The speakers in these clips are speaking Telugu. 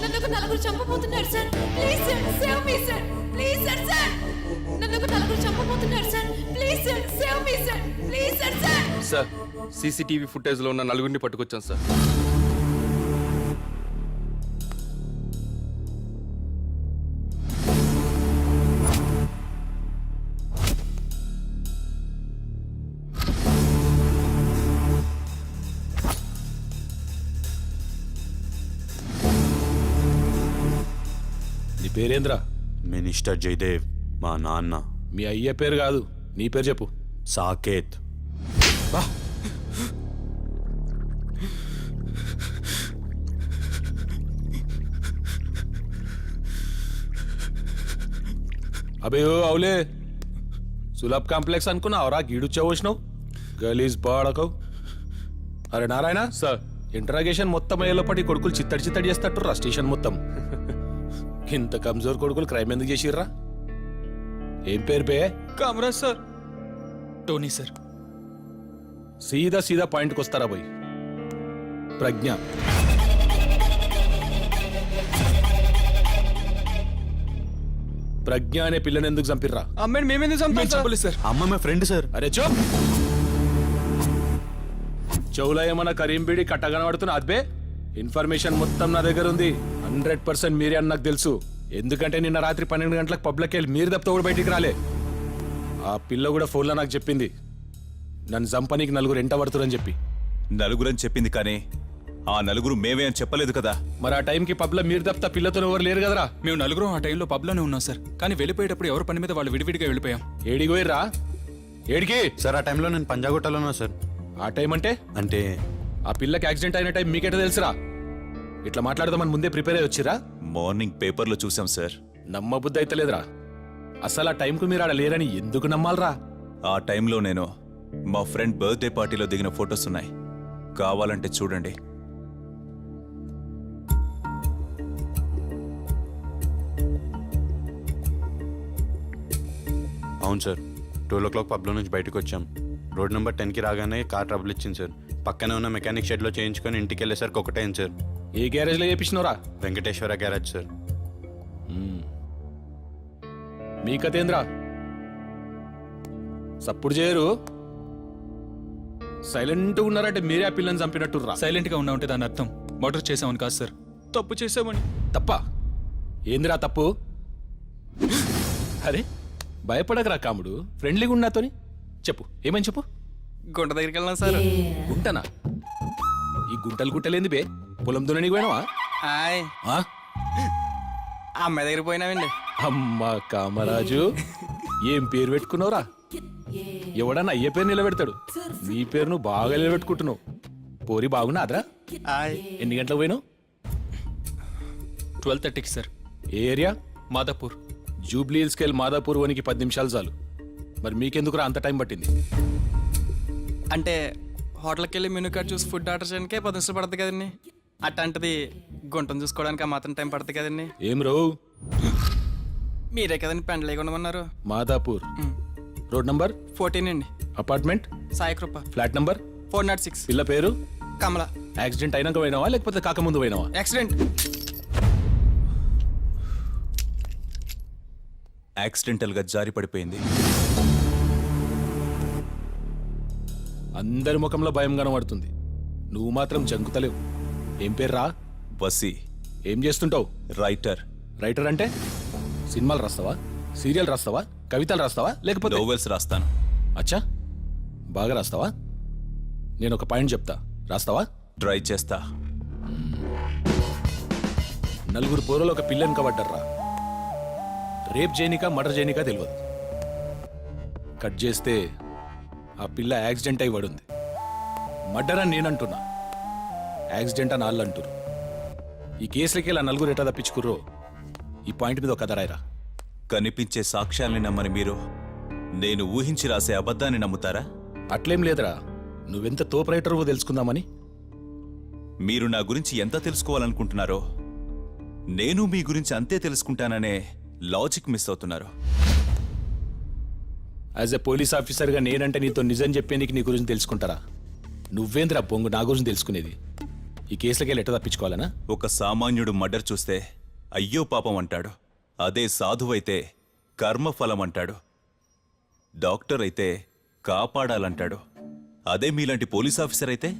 నన్ను ఒక నలుగురు చంపబోతున్నారు sir. Please sir save me sir please sir sir నన్ను ఒక నలుగురు చంపబోతున్నారు sir. Please sir save me sir please sir sir sir CCTV ఫుటేజ్లో ఉన్న నలుగురిని పట్టుకొచ్చాం సార్. పేరేంద్ర? మినిస్టర్ జయదేవ్ మా నాన్న. మీ అయ్యే పేరు కాదు నీ పేరు చెప్పు. సాకేత్. అబే ఓ అవులే. సులభ్ కాంప్లెక్స్ అనుకున్నావురా గీడుచ్చా వచ్చినావు గలీజ్ బాడకవు. అరే నారాయణ సార్. ఇంటరాగేషన్ మొత్తం అయ్యేలోపటి కొడుకులు చిత్తడి చిత్తడి చేస్తట్టురా స్టేషన్ మొత్తం. ఇంత కమ్జోర్ కొడుకులు క్రైమ్ ఎందుకు చేసిర్రా? ఏం పేరు పే? కామరాజ్ సార్. Tony sir. సీదా సీదా పాయింట్కి వస్తారా పోయి ప్రజ్ఞ. ప్రజ్ఞ అనే పిల్లని ఎందుకు చంపిర్రా? అమ్మాయిని మేమేందుకు చంపాలి చంపలేదు సార్? అమ్మ మా ఫ్రెండ్ సార్. అరే చో. చెవులో ఏమన్నా కరీం బీడి కట్టగనబడుతున్నా అద్బే ఇన్ఫర్మేషన్ మొత్తం నా దగ్గర ఉంది హండ్రెడ్ పర్సెంట్ మీరే అని నాకు తెలుసు. ఎందుకంటే నిన్న రాత్రి పన్నెండు గంటలకు పబ్లిక్ వెళ్ళి మీరు తప్ప కూడా బయటికి రాలే. ఆ పిల్ల కూడా ఫోన్లో నాకు చెప్పింది. నన్ను చంపనీకి నలుగురు ఎంట పడుతురని చెప్పి. నలుగురని చెప్పింది కానీ ఆ నలుగురు మేమే అని చెప్పలేదు కదా. మరి ఆ టైంకి పబ్లో మీరు తప్ప పిల్లతో ఎవరు లేరు కదరా? మేము నలుగురం ఆ టైంలో పబ్లోనే ఉన్నాం సార్. కానీ వెళ్ళిపోయేటప్పుడు ఎవరి పని మీద వాళ్ళు విడివిడిగా వెళ్ళిపోయాం. ఏడికి పోయిర్రా? ఏడికి? సార్ ఆ టైంలో నేను పంజాగుట్టలో ఉన్నా సార్. ఆ టైం అంటే? అంటే ఆ పిల్లకి యాక్సిడెంట్ అయిన టైం మీకెట తెలుసురా? ఇట్లా మాట్లాడదామని ముందే ప్రిపేర్ అయ్యి వచ్చిరా మార్నింగ్ పేపర్లో చూసాం సార్. నమ్మబుద్ధి అయితే లేదురా అసలు ఆ టైంకు మీరు ఆడ లేరని ఎందుకు నమ్మాలరా? ఆ టైంలో నేను మా ఫ్రెండ్ బర్త్డే పార్టీలో దిగిన ఫొటోస్ ఉన్నాయి. కావాలంటే చూడండి. అవును సార్. ట్వెల్వ్ ఓ క్లాక్ పబ్లో నుంచి బయటకు వచ్చాం. రోడ్ నెంబర్ టెన్కి రాగానే కార్ ట్రబుల్ ఇచ్చింది సార్. పక్కనే ఉన్న మెకానిక్ షెడ్లో చేయించుకొని ఇంటికి వెళ్ళేసరికి ఒకటైంది సార్. ఏ గ్యారేజ్లో చేపించినవరా వెంకటేశ్వర గ్యారేజ్ సార్. మీ కథేంద్రా? సప్పుడు చేయరు. సైలెంట్ ఉన్నారంటే మీరే ఆ పిల్లని చంపినట్టుర్రా. సైలెంట్గా ఉన్నా ఉంటే దాని అర్థం. మర్డర్ చేసామని కాదు సార్. తప్పు చేసామని తప్ప? ఏందిరా తప్పు? అరే? భయపడకరా కాముడు. ఫ్రెండ్లీగా ఉన్నాతోని చెప్పు ఏమని చెప్పు? గుంట దగ్గరికి వెళ్ళాం సార్? గుంటనా? ఈ గుంటలు గుట్టలేంది బే. పొలం దున్ననికి పోయినావా? ఆయ్. ఆ? అమ్మాయి దగ్గర పోయినామండి అమ్మా కామరాజు ఏం పేరు పెట్టుకున్నావురా? ఎవడన్నా అయ్య పేరు నిలబెడతాడు. నీ పేరు నువ్వు బాగా నిలబెట్టుకుంటున్నావు. పోరి బాగున్నాద్రా? ఆయ్. ఎన్ని గంటలకు పోయినావు? ట్వెల్వ్ థర్టీకి సార్. ఏ ఏరియా? మాదాపూర్. జూబ్లీ హిల్స్కి వెళ్ళి మాదాపూర్ వనికి పది నిమిషాలు చాలు. మరి మీకెందుకురా అంత టైం పట్టింది? అంటే హోటల్కి వెళ్ళి మెనూ కార్డ్ చూసి ఫుడ్ ఆర్డర్ చేయడానికే పది నిమిషాలు పడుతుంది కదండి. అట్లాంటిది గుంటను చూసుకోవడానికి ఆ మాత్రం టైం పడుతుంది కదండి. ఏం రో? మీరే కదండి పెండ లేకుండా ఉన్నారు మాదాపూర్. Road number? ఫోర్టీన్ అండి. Apartment? Sai Kripa flat number? Four naught six. పిల్ల పేరు? కమల. యాక్సిడెంట్ అయినాక పోయినావా? లేకపోతే కాకముందు పోయినావా? యాక్సిడెంట్. యాక్సిడెంటల్గా జారి పడిపోయింది. అందరి ముఖంలో భయం కనబడుతుంది నువ్వు మాత్రం జంకుతలేవు. ఏం పేరు రా? వసి. ఏం చేస్తుంటావు? రైటర్. రైటర్ అంటే? సినిమాలు రాస్తావా? సీరియల్ రాస్తావా? కవితలు రాస్తావా? లేకపోతే నోవెల్స్ రాస్తాను. అచ్చా. బాగా రాస్తావా? నేను ఒక పాయింట్ చెప్తా. రాస్తావా? ట్రై చేస్తా. నలుగురు పోరలు ఒక పిల్లని కబడ్డర్రా. రేప్ చేయనిక మర్డర్ చేయనిక తెలియదు కట్ చేస్తే ఆ పిల్ల యాక్సిడెంట్ అయి పడుంది. మర్డర్ అని నేనంటున్నా. యాక్సిడెంట్ అని వాళ్ళు అంటురు ఈ కేసులకి ఇలా నలుగురు ఎట్లా తప్పించుకుర్రో ఈ పాయింట్ మీద ఒక కథ రాయరా. కనిపించే సాక్ష్యాల్ని నమ్మని మీరు? నేను ఊహించి రాసే అబద్ధాన్ని నమ్ముతారా? అట్లేం లేదురా. నువ్వెంత తోపు రైటర్వో తెలుసుకుందామని. మీరు నా గురించి ఎంత తెలుసుకోవాలనుకుంటున్నారో నేను మీ గురించి అంతే తెలుసుకుంటాననే లాజిక్ మిస్ అవుతున్నారు. యాజ్ ఎ పోలీస్ ఆఫీసర్గా నేనంటే నీతో నిజం చెప్పేందుకు నీ గురించి తెలుసుకుంటారా? నువ్వేంద్రా బొంగు నా గురించి తెలుసుకునేది? ఈ కేసులకి ఎట్ట తప్పించుకోవాలనా? ఒక సామాన్యుడు మర్డర్ చూస్తే అయ్యో పాపం అంటాడు. అదే సాధువైతే కర్మఫలం అంటాడు డాక్టర్ అయితే కాపాడాలంటాడు. అదే మీలాంటి పోలీస్ ఆఫీసర్ అయితే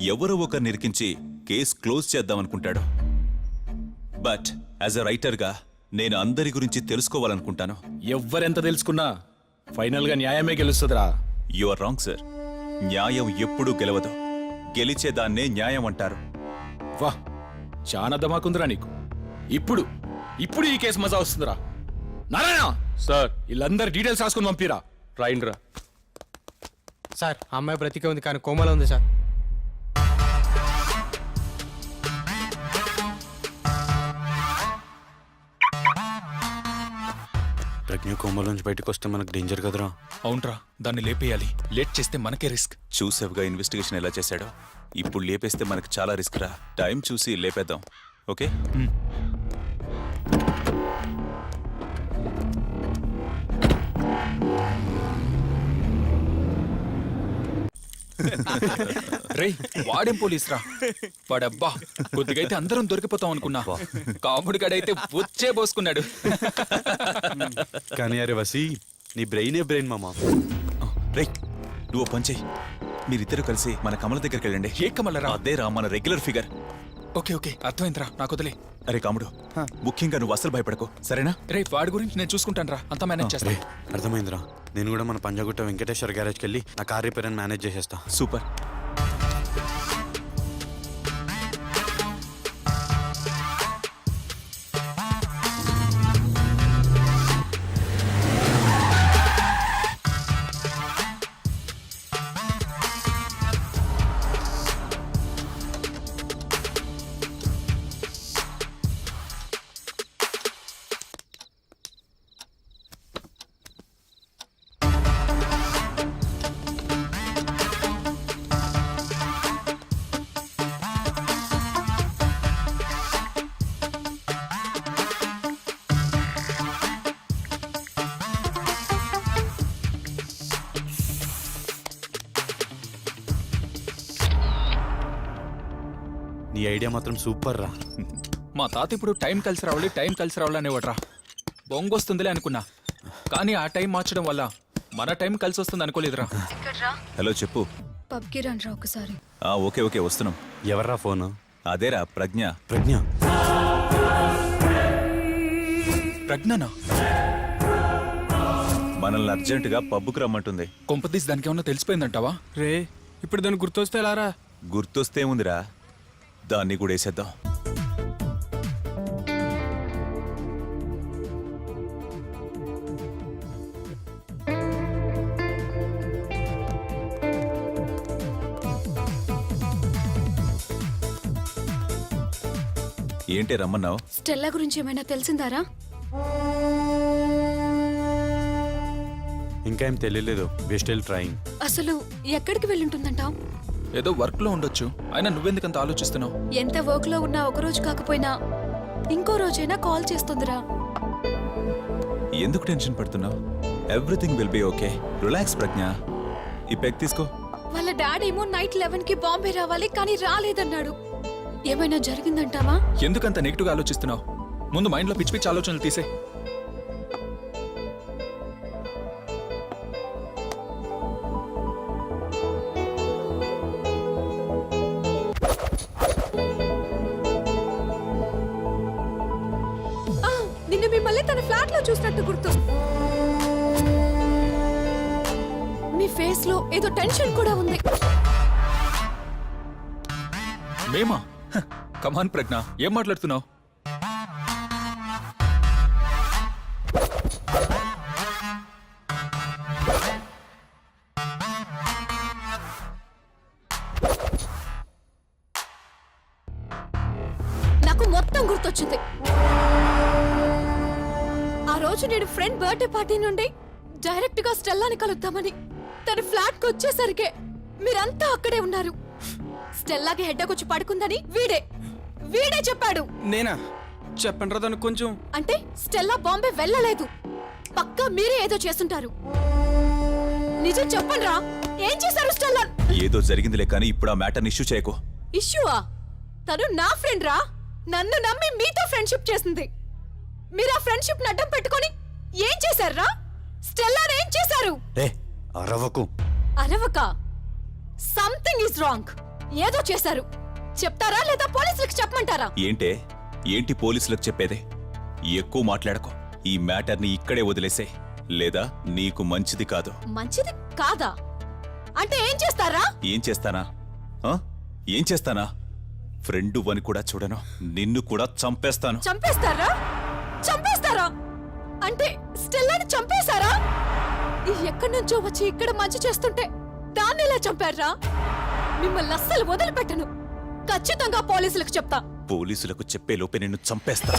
ఎవరో ఒకరిని ఇరికించి కేస్ క్లోజ్ చేద్దామనుకుంటాడు. బట్ యాజ్ అ రైటర్గా నేను అందరి గురించి తెలుసుకోవాలనుకుంటాను. ఎవ్వరెంత తెలుసుకున్నా ఫైనల్గా న్యాయమే గెలుస్తుందిరా. You are wrong sir. న్యాయం ఎప్పుడూ గెలవదు. గెలిచేదాన్నే న్యాయం అంటారు. వా చాలా దమాకుందిరా నీకు. ఇప్పుడు ఇప్పుడు ఈ కేసు మజా వస్తుందిరా. నారాయణ! సార్. వీళ్ళందరి డీటెయిల్స్ రాసుకుని పంపిరా. రాయండిరా. సార్ ఆ అమ్మాయి బ్రతికే ఉంది కానీ కోమలో ఉంది సార్. ప్రజ్ఞ కోమల నుంచి బయటకు వస్తే మనకు డేంజర్ కదరా? అవునరా దాన్ని లేపేయాలి. లేట్ చేస్తే మనకే రిస్క్ చూసావుగా ఇన్వెస్టిగేషన్ ఎలా చేశాడో? ఇప్పుడు లేపేస్తే మనకు చాలా రిస్క్ రా. టైం చూసి లేపేద్దాం. ఓకే రేయ్ వాడేం పోలీస్ రా వాడబ్బా కొద్దిగా అయితే అందరం దొరికిపోతాం అనుకున్నా. కాముడి గడైతే వచ్చే పోసుకున్నాడు. కానీ అరే వసి నీ బ్రెయినే బ్రెయిన్ మామా. రేయ్ నువ్వు పని చెయ్యి మీరిద్దరు కలిసి మన కమల దగ్గరికి వెళ్ళండి. ఏ కమలరా? అదే రా మన రెగ్యులర్ ఫిగర్. ఓకే ఓకే అర్థమైందిరా నాకు వదిలే. అరే కాముడు ముఖ్యంగా నువ్వు అసలు భయపడకు. సరేనా? రే వాడి గురించి నేను చూసుకుంటాను రా అంతా మేనేజ్ చేస్తా. రే అర్థమైందిరా. నేను కూడా మన పంజాగుట్ట వెంకటేశ్వర గ్యారేజ్కి వెళ్ళి నా కార్ రిపేర్ అని మేనేజ్ చేసేస్తా. సూపర్. ఐడియా మాత్రం సూపర్ రా. మా తాత ఇప్పుడు టైం కలిసి రావాలి టైం కలిసి రావాలి అనేవాడ్రా బొంగొస్తుందిలే అనుకున్నా. కానీ ఆ టైం మార్చడం వల్ల మన టైం కలిసి వస్తుంది అనుకోలేదురా. హలో చెప్పు. పబ్కి రండి రా ఒకసారి. ఆ ఓకే ఓకే వస్తున్నాం. ఎవర్రా ఫోన్? అదేరా ప్రజ్ఞ. ప్రజ్ఞ. ప్రజ్ఞనా? మనల్ని అర్జెంటుగా పబ్బుకు రమ్మంటుంది. కొంపతీసి దానికి ఏమన్నా తెలిసిపోయిందంటావా? రే ఇప్పుడు దాన్ని గుర్తొస్తే ఎలారా గుర్తొస్తే ఉందిరా దాన్ని కూడా వేసేద్దాం. ఏంటి రమ్మన్నావు? స్టెల్లా గురించి ఏమైనా తెలిసిందారా? ఇంకా ఏం తెలియలేదు వి స్టిల్ ట్రైయింగ్ అసలు ఎక్కడికి వెళ్ళుంటుందంటావు ఏదో వర్క్లో ఉండొచ్చు. అయినా నువ్వెందుకంత ఆలోచిస్తున్నావు? ఎంత వర్క్లో ఉన్నా ఒక రోజు కాకపోయినా ఇంకో రోజైనా కాల్ చేస్తుందిరా. ఎందుకు టెన్షన్ పడుతున్నావు? Everything will be okay. Relax Pragna. ఈ పెగ్ తీసుకో. వాళ్ళ డాడీ ఏమో నైట్ లెవెన్కి బాంబే రావాలి కానీ రాలేదన్నాడు. ఏమైనా జరిగిందంటావా? ఎందుకంత నెగిటివ్ ఆలోచిస్తున్నావు? ముందు మైండ్లో పిచ్చి పిచ్చి ఆలోచనలు తీసే. మిమ్మల్ని తన ఫ్లాట్లో చూసినట్టు గుర్తు. మీ ఫేస్లో ఏదో టెన్షన్ కూడా ఉంది. మేమా? కమాన్ ప్రజ్ఞ ఏం మాట్లాడుతున్నావు? ఆ రోజు నేను ఫ్రెండ్ బర్త్డే పార్టీ నుండి డైరెక్ట్గా స్టెల్లాని కలుద్దామని తన ఫ్లాట్కి వచ్చేసరికి మీరంతా అక్కడే ఉన్నారు. స్టెల్లాకి హెడ్ వచ్చి పడుకుందని వీడే వీడే చెప్పాడు. నేనా? చెప్పండి దానికి కొంచెం. అంటే స్టెల్లా బాంబే వెళ్ళలేదు. పక్కా మీరే ఏదో చేస్తుంటారు. నిజం చెప్పండి రా ఏం చేశారు స్టెల్లా? ఏదో జరిగిందిలే కానీ ఇప్పుడు ఆ మ్యాటర్ని ఇష్యూ చేయకు. ఇష్యూవా? తను నా ఫ్రెండ్ రా నన్ను నమ్మి మీతో ఫ్రెండ్షిప్ చేసింది. మీరు ఆ ఫ్రెండ్షిప్ అడ్డం పెట్టుకొని ఏం చేశారా స్టెల్లాని ఏం చేశారు? రే అరవకు. అరవక? సంథింగ్ ఇస్ రాంగ్ ఏదో చేశారు. చెప్తారా లేదా పోలీసులకు చెప్పమంటారా? ఏంటే? ఏంటి పోలీసులకు చెప్పేదే? ఎక్కువ మాట్లాడకు. ఈ మ్యాటర్ని ఇక్కడే వదిలేసే. లేదా నీకు మంచిది కాదు. మంచిది కాదా? అంటే ఏం చేస్తారా? ఏం చేస్తానా? ఆ? ఏం చేస్తానా? ఫ్రెండు అని కూడా చూడను. నిన్ను కూడా చంపేస్తాను. చంపేస్తారా? చంపేస్తారా? అంటే స్టెల్లాని చంపేశారా? ఈ ఎక్కడి నుంచో వచ్చి ఇక్కడ మంచి చేస్తుంటే దాన్ని ఎలా చంపారా మిమ్మల్ని అస్సలు వదిలిపెట్టను. ఖచ్చితంగా పోలీసులకు చెప్తా. పోలీసులకు చెప్పే లోపే నిన్ను చంపేస్తా.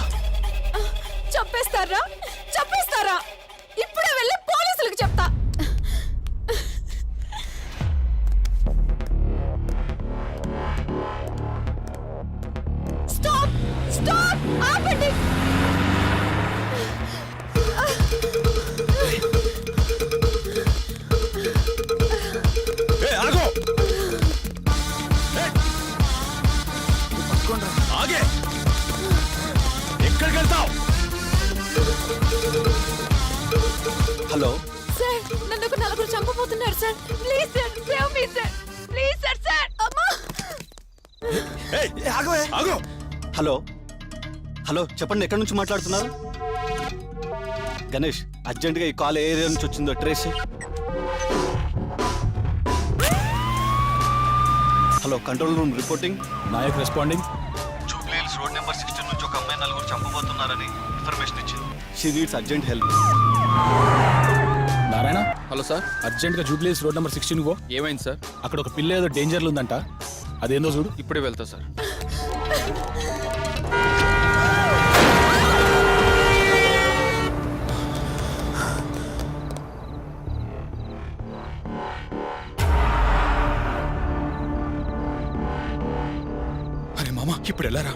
చంపేస్తారా? చంపేస్తారా? ఇప్పుడే వెళ్ళి పోలీసులకు చెప్తా. హలో. హలో చెప్పండి ఎక్కడి నుంచి మాట్లాడుతున్నారు? గణేష్ అర్జెంటుగా ఈ కాల్ ఏ ఏరియా నుంచి వచ్చిందో trace. Hello control room reporting. Nayak responding Jubilee Hills road number sixteen నుంచి ఒక అమ్మాయి నలుగురు చంపబోతున్నారని ఇన్ఫర్మేషన్ ఇచ్చింది. She needs urgent help Narayana? Hello sir. అర్జెంట్గా జూబ్లీస్ రోడ్ నెంబర్ సిక్స్టీన్ పో. ఏమైంది సార్? అక్కడ ఒక పిల్ల ఏదో డేంజర్లు ఉందంట. అదేందో చూడు. ఇప్పుడే వెళ్తా సార్. ఇప్పుడు ఎలా రా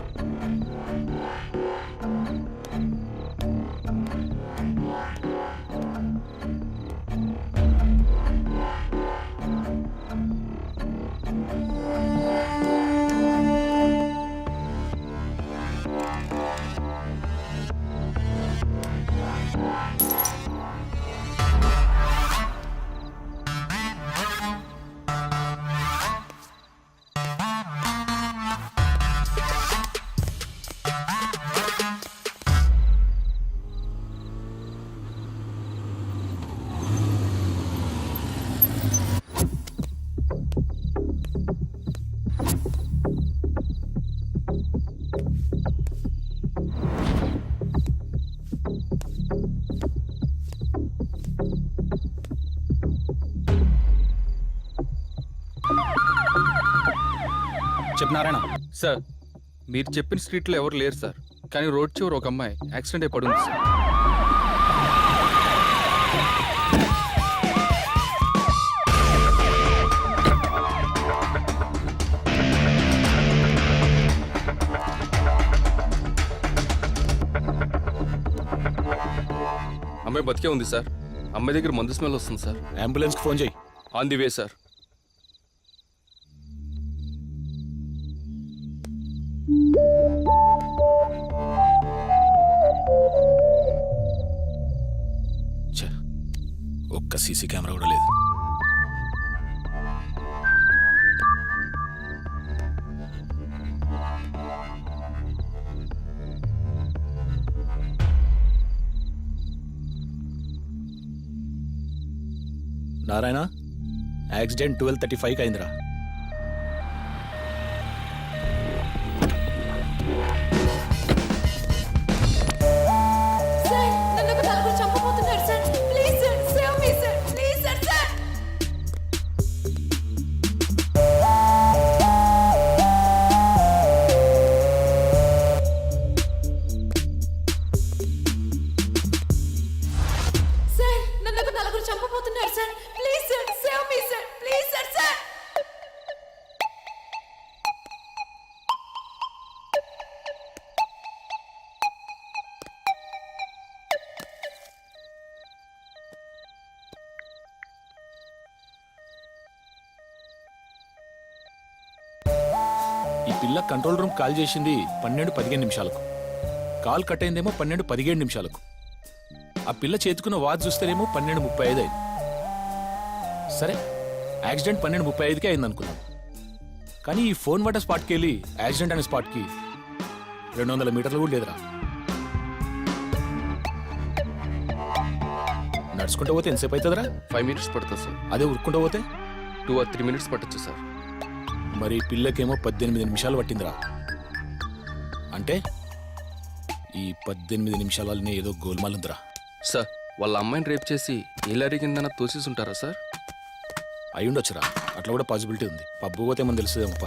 చెప్పు నారాయణ సార్ మీరు చెప్పిన స్ట్రీట్లో ఎవరు లేరు సార్. కానీ రోడ్ చివర ఒక అమ్మాయి యాక్సిడెంట్ అయి పడుంది సార్. అమ్మాయి బతికే ఉంది సార్. అమ్మాయి దగ్గర మందు స్మెల్ వస్తుంది సార్. అంబులెన్స్కి ఫోన్ చేయి. On the way sir. ఒక్క సీసీ కెమెరా కూడా లేదు. నారాయణ యాక్సిడెంట్ ట్వెల్వ్ థర్టీ ఫైవ్కి అయిందిరా. చంపబోతున్నారు sir please sir save me sir please sir sir పిల్ల కంట్రోల్ రూమ్ కాల్ చేసింది పన్నెండు పదిహేను నిమిషాలకు. కాల్ కట్ అయిందేమో పన్నెండు పదిహేడు నిమిషాలకు. ఆ పిల్ల చేతుకున్న వాచ్ చూస్తేనేమో పన్నెండు ముప్పై ఐదు అయింది. సరే యాక్సిడెంట్ పన్నెండు ముప్పై ఐదుకే అయింది అనుకున్నాం. కానీ ఈ ఫోన్ పడ్డ స్పాట్కి వెళ్ళి యాక్సిడెంట్ అనే స్పాట్కి రెండు వందల మీటర్లు కూడా లేదురా. నడుచుకుంటూ పోతే ఎంతసేపు అవుతుందిరా ఫైవ్ మినిట్స్ పడుతుంది సార్. అదే ఉరుక్కుంటూ పోతే? టూ ఆర్ త్రీ మినిట్స్ పట్టొచ్చు సార్. మరి పిల్లకేమో పద్దెనిమిది నిమిషాలు పట్టిందిరా. అంటే ఈ పద్దెనిమిది నిమిషాలనే ఏదో గోల్మాల్ ఉందిరా. సార్ వాళ్ళ అమ్మాయిని రేప్ చేసి ఇలా కిందన తోసేసి ఉంటారా సార్? అయి ఉండొచ్చురా అట్లా కూడా పాసిబిలిటీ ఉంది. పబ్బు పోతే మనం తెలుస్తుందేమప్ప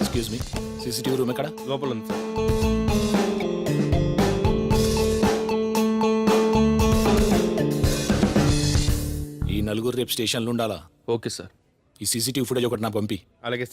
ఎక్స్క్యూజ్ మీ సీసీటీవీ రూమ్ ఎక్కడ? లోపల ఉంది సార్. ఈ నలుగురు రేపు స్టేషన్లో ఉండాలా? Okay sir. ఈ సీసీటీవీ ఫుటేజ్ ఒకటి నా పంపి. అలాగే